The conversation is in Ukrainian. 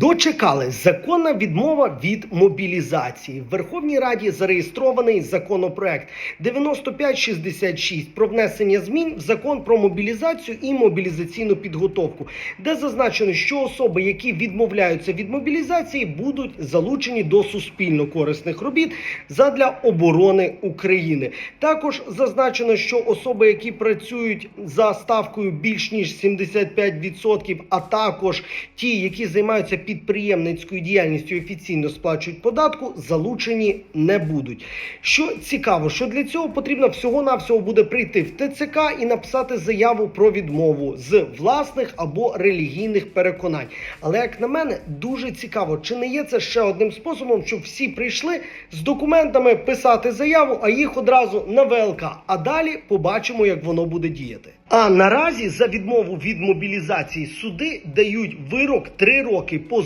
Дочекали законна відмова від мобілізації. В Верховній Раді зареєстрований законопроект 9566 про внесення змін в закон про мобілізацію і мобілізаційну підготовку, де зазначено, що особи, які відмовляються від мобілізації, будуть залучені до суспільно корисних робіт задля оборони України. Також зазначено, що особи, які працюють за ставкою більш ніж 75%, а також ті, які займаються підприємницькою діяльністю офіційно сплачують податку, залучені не будуть. Що цікаво, що для цього потрібно всього-навсього буде прийти в ТЦК і написати заяву про відмову з власних або релігійних переконань. Але як на мене, дуже цікаво, чи не є це ще одним способом, щоб всі прийшли з документами писати заяву, а їх одразу на ВЛК. А далі побачимо, як воно буде діяти. А наразі за відмову від мобілізації суди дають вирок 3 роки по